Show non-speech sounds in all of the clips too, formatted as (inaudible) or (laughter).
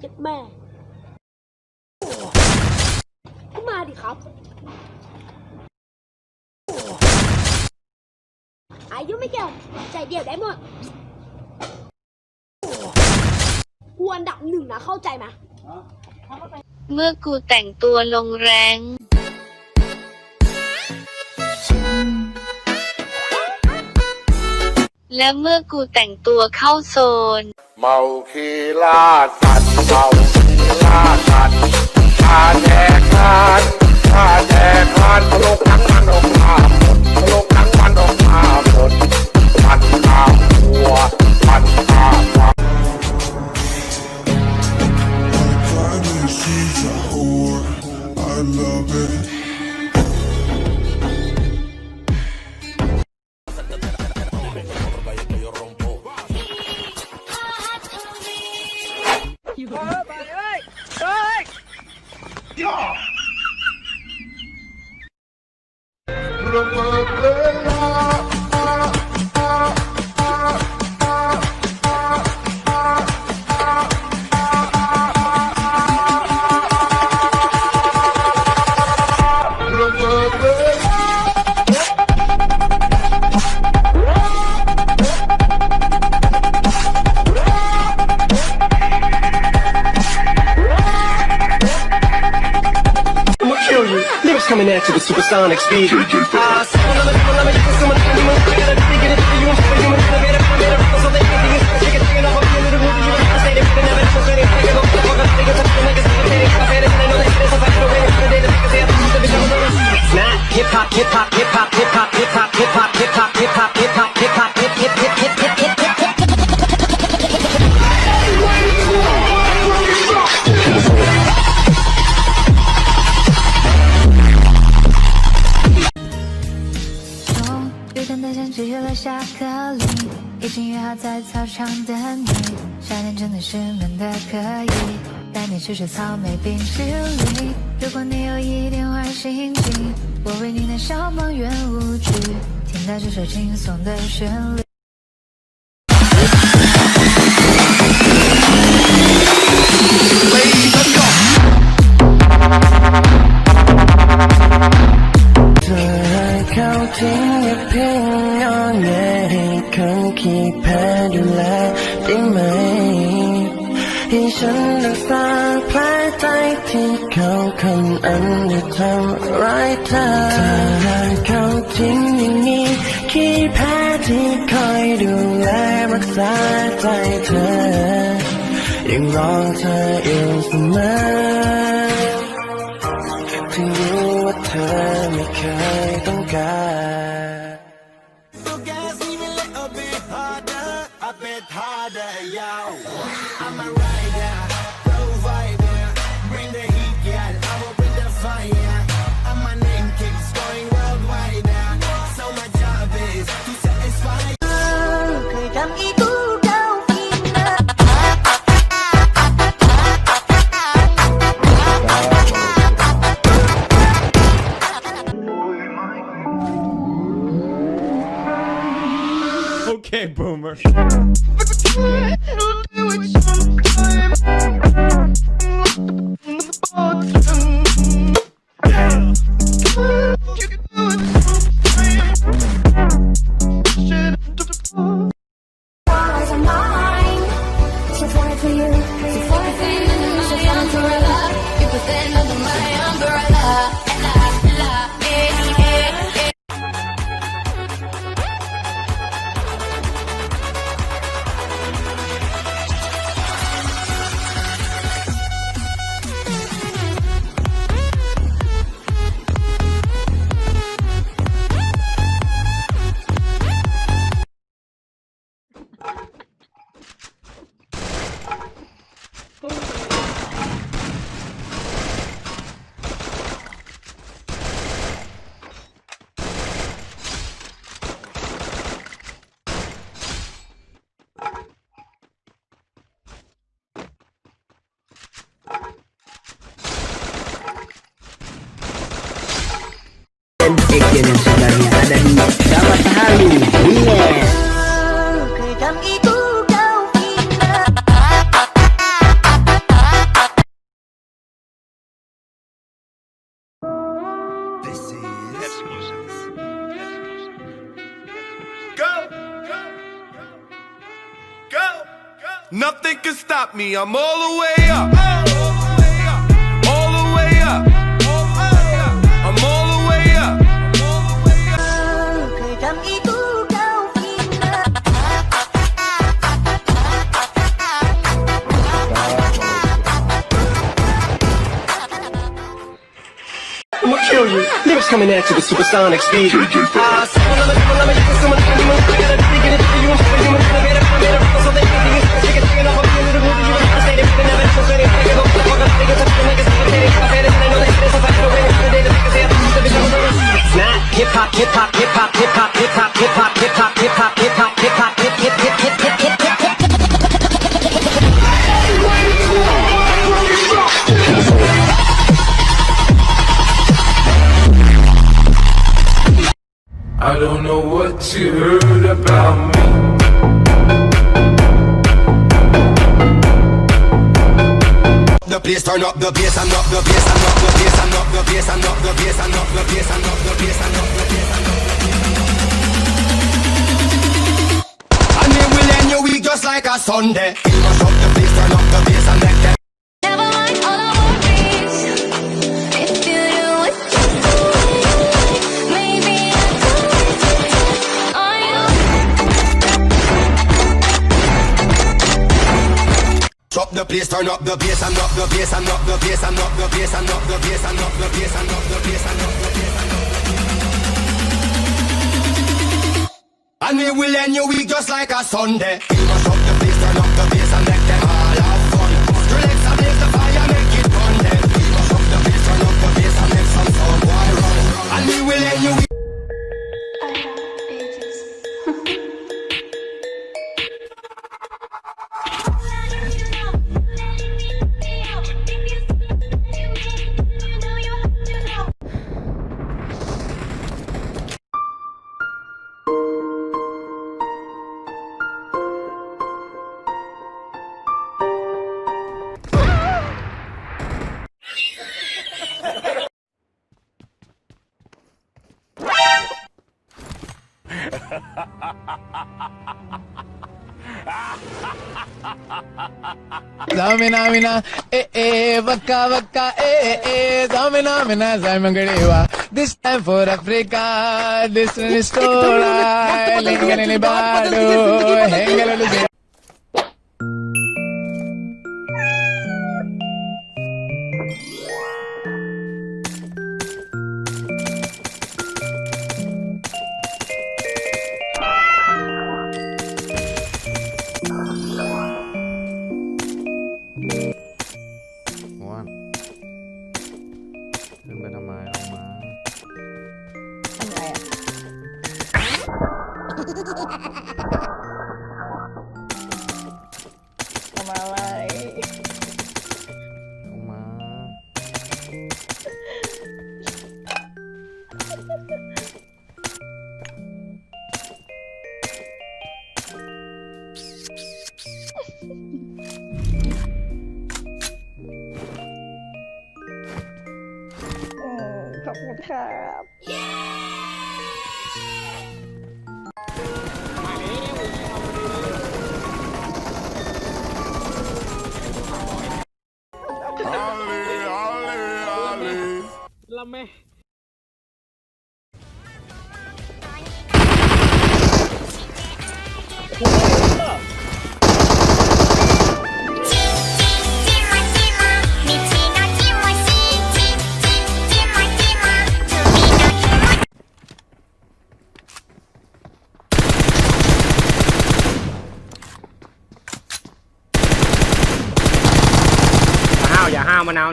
เจ็ดแม่ก็มาดิครับ อายุไม่เกี่ยวใจเดียวได้หมดกวนดับหนึ่งนะเข้าใจไหมเมื่อกูแต่งตัวลงแรงและเมื่อกูแต่งตัวเข้าโซน เมาคีล่าสัตว์ เมาข้าสัตว์ข้าแจกทานข้าแจกทานโลกทั้งมันออกมาหมดโลกทั้งมันออกมาหมด supersonic speed. 常的你，夏天真的是闷的可以，带你去吃草莓冰淇淋。如果你有一点坏心情，我为你弹肖邦圆舞曲。听到这首轻松的旋律。 เพียงเขาขี้แพ้ดูแลได้ไหม ให้ฉันรักษาแผลใจที่เขาคนอันได้ทำร้ายเธอเธอให้เขาทิ้งอย่างนี้ขี้แพ้ที่คอยดูแลรักษาใจเธอ ยังรอเธออยู่เสมอถึงรู้ว่าเธอไม่เคยต้องการ Marsh. Action sebenarnya ada di Dapat Halu. Yes. Nothing can stop me. I'm all Niggas coming at you with supersonic speed. Hip hop, hip hop, hip hop, hip hop, hip hop, hip hop, hip hop, hip hop, turn up the bass and up the bass and up the bass and up the bass and up the bass and up the bass and up the bass and up the bass and up the bass. And we will end your week just like a Sunday. Mash up the place, turn up the bass and make place, turn up the bass and up the bass and up the bass and up the bass and up the bass and up the bass and up the bass and up the bass and bass. We will end your week just like a Sunday. Mash up the place, turn up the bass and make them all have fun. Relax and blaze the fire, make it fun then. Mash up the place, turn up the bass and make some fun. Why run? And we will end your week. दामिना मिना ए ए वक्का वक्का ए ए दामिना मिना जामगड़ेवा this time for Africa this story लेकिन बाडू हेंगल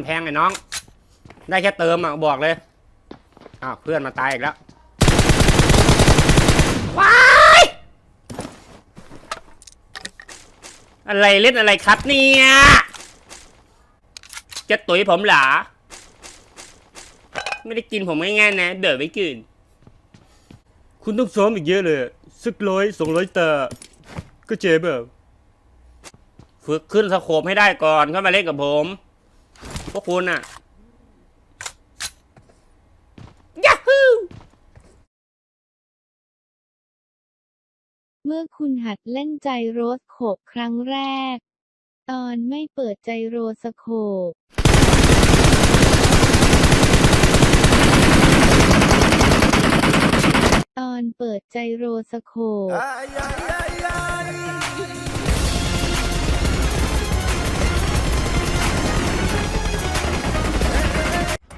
มะนาวมันแพงไอ้น้อง ได้แค่เติมอะบอกเลยอ้าวเพื่อนมาตายอีกแล้วว้ายอะไรเล่นอะไรครับเนี่ยจะตุ๋ยผมเหรอไม่ได้กินผมง่ายๆนะเดินไม่กินคุณต้องซ้อมอีกเยอะเลยสักร้อยสองร้อยตาก็เจ็บแบบฝึกขึ้นสโคปให้ได้ก่อนเข้ามาเล่นกับผม พวกคุณอะยาฮูเมื่อคุณหัดเล่นใจโรสโขบครั้งแรก ตอนไม่เปิดใจโรสโคบตอนเปิดใจโรสโคบ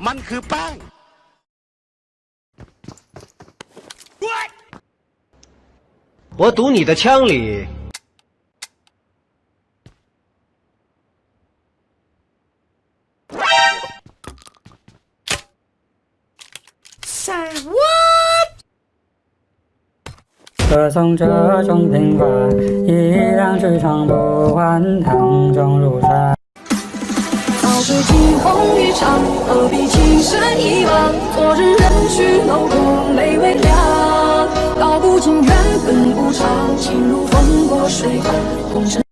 มันคือแป้ง 我赌你的枪里。歌颂这种平凡，依然时常不换汤中如山。 是惊鸿一场，何必情深一往？昨日人去楼空，泪微凉。道不尽缘分无常，情如风过水寒，红尘。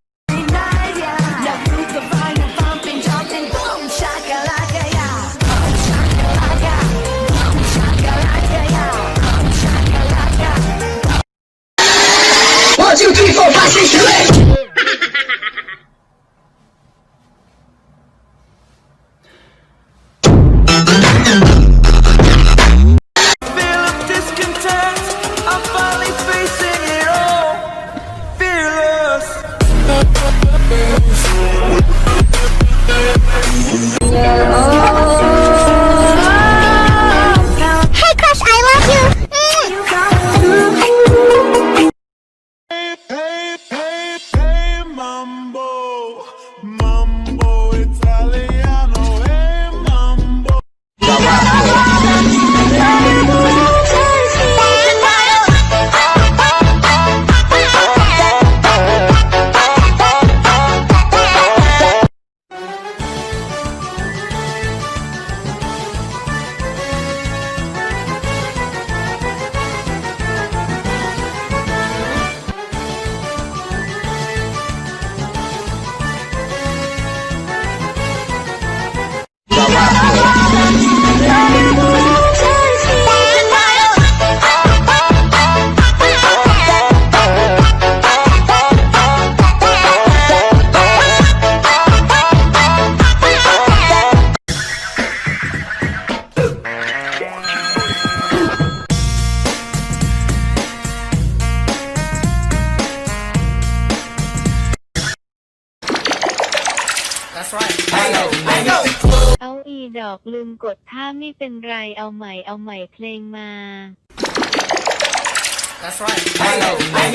ใหม่เอาใหม่เพลงมา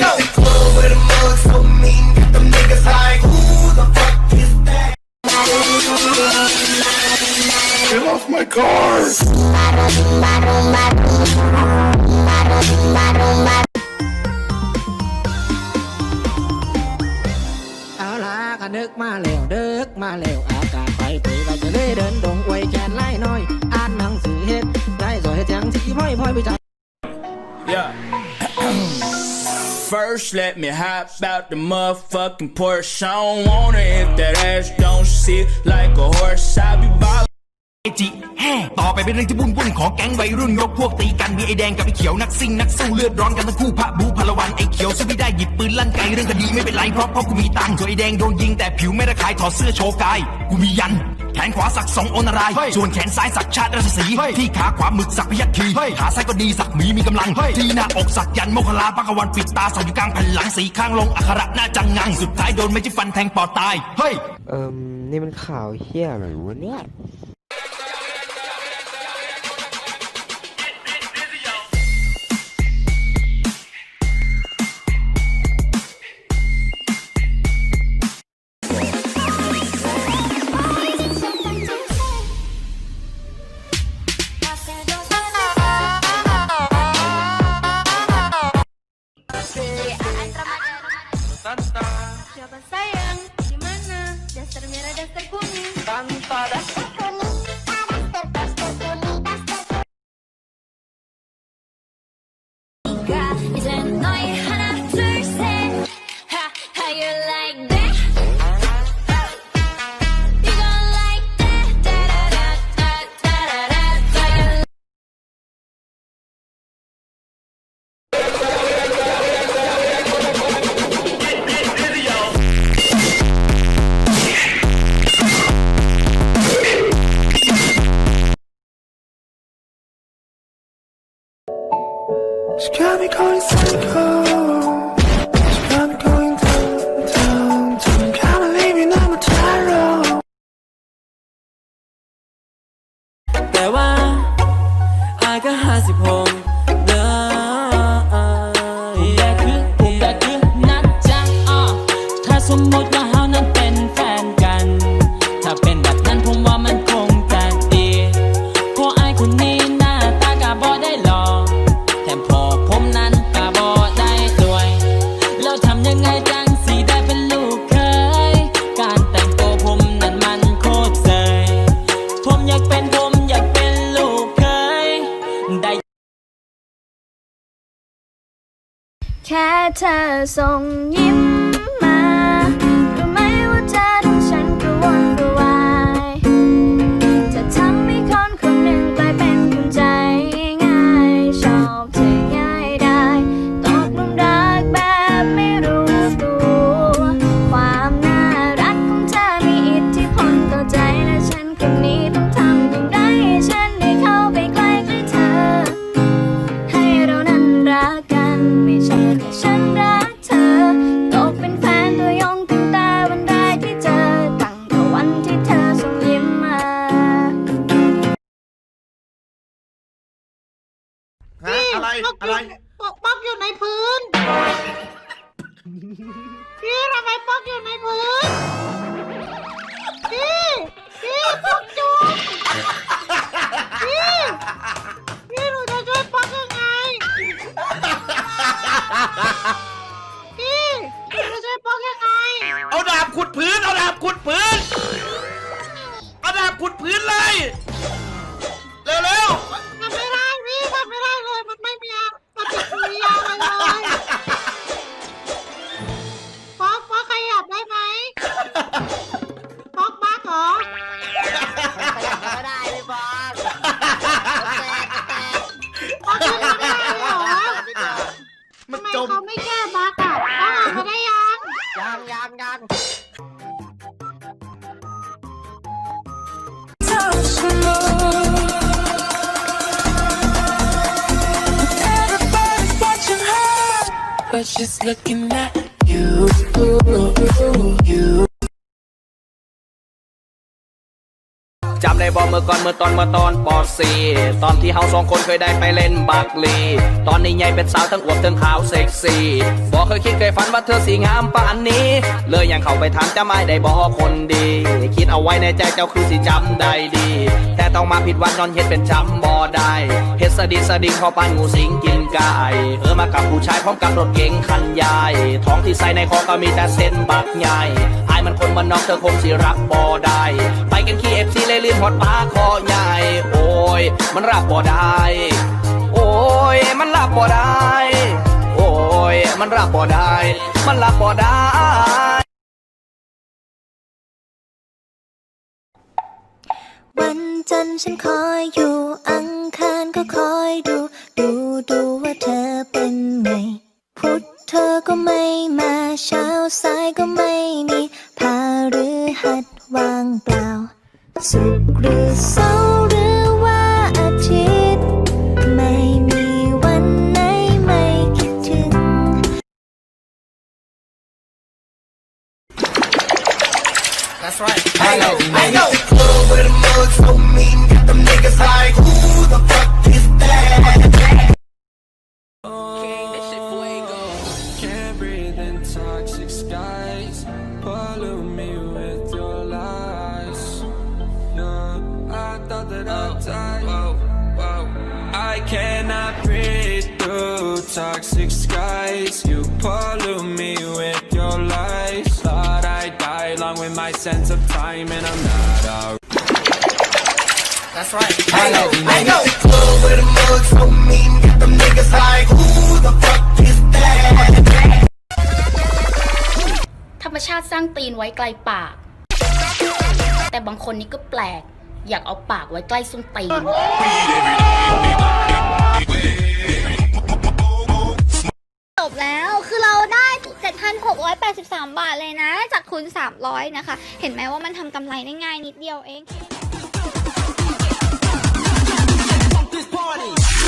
Get First, let me hop out the motherfucking Porsche. I don't want it if that ass don't sit like a horse. I be ballin'. จิแห่ต่อไปเป็นเรื่องที่วุ่นวุ่นของแก๊งวัยรุ่นยกพวกตีกันมีไอแดงกับไอเขียวนักซิ่งนักสู้เลือดร้อนกันทั้งคู่พระบูพลวันไอเขียวสู้ไม่ได้หยิบปืนลั่นไกเรื่องคดีไม่เป็นไรเพราะเพราะกูมีตังค์ส่วนไอแดงโดนยิงแต่ผิวไม่ระคายถอดเสื้อโชว์กายกูมียัน แขนขวาสักสองอนาราย ส่วนแขนซ้ายสักชาติราชสีห์ที่ขาขวาหมึกสักพยัคฆ์ทีขาซ้ายก็ดีสักหมีมีกำลัง ที่หน้าอกสักยันโมคลาปะกวันปิดตาสักอยู่กลางแผ่นหลังสีข้างลงอักขระหน้าจังงัง สุดท้ายโดนไม่จิ้ฟันแทงปอดตาย เฮ้ย เอิมนี่มันข่าวเฮี้ยอะไรวะเนี่ย xa sông nhiễm ha (laughs) just looking at you, you. ำได้บอกเมื่อก่อนเมื่อตอนเมื่อตอนปอสีตอนที่เฮาสองคนเคยได้ไปเล่นบักลี ตอนนี้ใหญ่เป็นสาวทั้งอวบทั้งขาวเซ็กซี่บอกเคยคิดเคยฝันว่าเธอสีงามป่านนี้ เลยยังเข้าไปถามจะไม่ได้บอกคนดี คิดเอาไว้ในใจเจ้าคือสิจำได้ดี แต่ต้องมาผิดวันนอนเฮ็ดเป็นจำบ่ได้เฮ็ดสะดิสะดิงเข้าปานงูสิงกิน ไก่เออมากับผู้ชายพร้อมกับรถเก๋งคันใหญ่ท้องที่ใส่ในคอก็มีแต่เส้นบักใหญ่อายมันคนมันนอกเธอคงสิรับบ่ได้ ไปกันขี้เอฟซีเลยลืมหอดปลาคอใหญ่ โอ้ย มันรับบ่ได้ โอ้ย มันรับบ่ได้ โอ้ย มันรับบ่ได้ มันรับบ่ได้วันจันทร์ฉันคอยอยู่อังคารก็คอยดู ดูดูว่าเธอเป็นไง พุธเธอก็ไม่มาเช้าสายก็ไม่มีพาหรือหัดว่างเปล่า สุกหรือเศร้าหรือ That's right I know, I know. Club where the mug so mean, got them niggas like, who the fuck is that? ธรรมชาติสร้างตีนไว้ไกลปาก แต่บางคนนี่ก็แปลก อยากเอาปากไว้ใกล้ส้นตีน จบแล้วคือเราได้ 7,683 บาทเลยนะ จากทุน300 นะคะ เห็นไหมว่ามันทำกำไรได้ง่ายนิดเดียวเอง party.